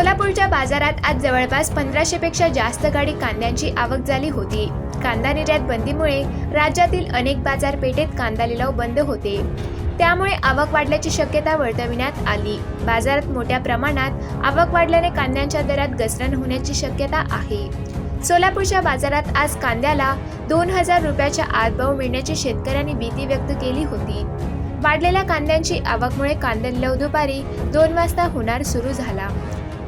सोलापूरच्या बाजारात आज जवळपास पंधराशे पेक्षा जास्त गाडी कांद्यांची आवक झाली होती. कांदा निर्यात बंदीमुळे राज्यातील अनेक बाजारपेठेत कांदा लिलाव बंद होते. त्यामुळे आवक वाढल्याची शक्यता वर्तविण्यात आली. बाजारात मोठ्या प्रमाणात आवक वाढल्याने कांद्यांच्या दरात घसरण होण्याची शक्यता आहे. सोलापूरच्या बाजारात आज कांद्याला दोन हजार रुपयाच्या आत भाव मिळण्याची शेतकऱ्यांनी भीती व्यक्त केली होती. वाढलेल्या कांद्यांची आवकमुळे कांदा लिलाव दुपारी दोन वाजता होणार सुरू झाला.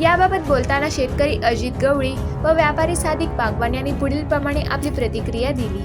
याबाबत बोलताना शेतकरी अजित गवळी व व्यापारी सादिक बागवान यांनी पुढील प्रमाणे आपली प्रतिक्रिया दिली.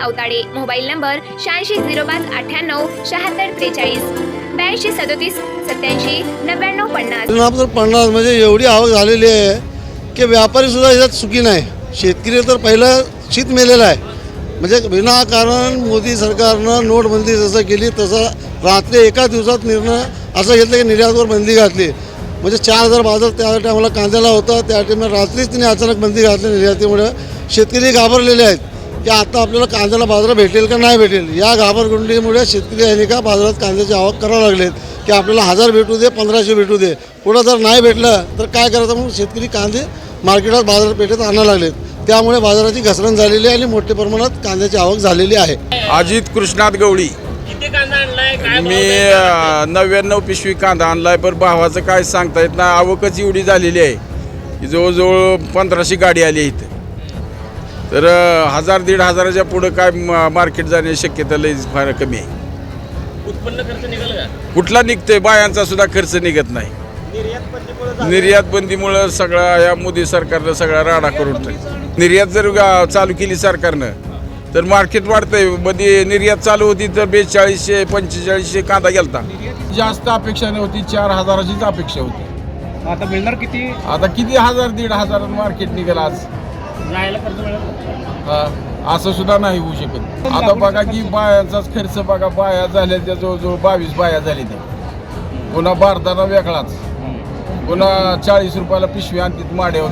Awatade. Mobile number शहाऐंशी झिरो पाच अठ्ठ्याण्णव शहात्तर त्रेचाळीस. ब्याऐंशी सदोतीस सत्याऐंशी नव्याण्णव पन्नास. तर पन्नास म्हणजे एवढी आवक झालेली आहे की व्यापारी सुद्धा याच्यात सुखी नाही. शेतकरी तर पहिलं शीत मेलेलं आहे. म्हणजे विनाकारण मोदी सरकारनं नोटबंदी जसं केली तसं रात्री एका दिवसात निर्णय असं घेतलं की निर्यातवर बंदी घातली. म्हणजे चार हजार बाजार त्या टायमाला कांद्याला होता. त्या टायमाला रात्रीच तिने अचानक बंदी घातली निर्यातीमुळे. शेतकरी घाबरलेले आहेत. की आता आपल्याला कांद्याला बाजार भेटेल का नाही भेटेल? या घाबरगुंडीमुळे शेतकरी यांनी का बाजारात कांद्याची आवक करावं लागलेत की आपल्याला हजार भेटू दे पंधराशे भेटू दे. पुढं जर नाही भेटलं तर काय करायचं? म्हणून शेतकरी कांदे मार्केटात बाजारपेठेत आणायला लागलेत. त्यामुळे बाजाराची घसरण झालेली आहे आणि मोठ्या प्रमाणात कांद्याची आवक झालेली आहे. अजित कृष्णात गवळी. किती कांदा आणलाय? काय मी नव्याण्णव पिशवी कांदा आणलाय पण भावाचं काय सांगता येत नाही. आवकच एवढी झालेली आहे. की जवळजवळ पंधराशे गाडी आली आहे इथं तर हजार दीड हजाराच्या पुढं काय म- मार्केट जाण्याची शक्यता लई फार कमी आहे. उत्पन्न खर्च निघाल का? कुठला निघतोय? बायांचा सुद्धा खर्च निघत नाही. निर्यात बंदीमुळं सगळा या मोदी सरकारनं सगळा राडा करून टाकला. निर्यात जर गा- चालू केली सरकारनं तर मार्केट वाढतंय. मध्ये निर्यात चालू होती तर बेचाळीसशे पंचेचाळीसशे कांदा गेलता. जास्त अपेक्षा नव्हती चार हजाराचीच अपेक्षा होती. आता मिळणार किती? आता किती हजार दीड हजार मार्केट निघाल आज? जायला खर्च मिळेल? हा, असं सुद्धा नाही होऊ शकत. आता बघा की बायाचाच खर्च बघा बाया झाल्या त्या जवळजवळ बावीस बाया झाली त्या. पुन्हा बारदाना वेगळाच. पुन्हा चाळीस रुपयाला पिशवी आणतात माड्यावर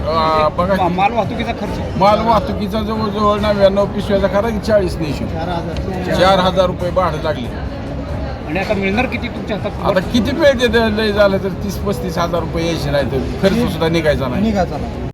अं, बघा की माल वाहतुकीचा खर्च. माल वाहतुकीचा जवळजवळ नव्याण्णव पिशव्याचा खरा की चाळीस नेशो चार हजार रुपये भाडं लागले. आणि आता मिळणार किती तुमच्या हातात? आता किती वेळ देते लय झालं तर तीस पस्तीस हजार रुपये यायचे नाही तर खर्च सुद्धा निघायचा नाही.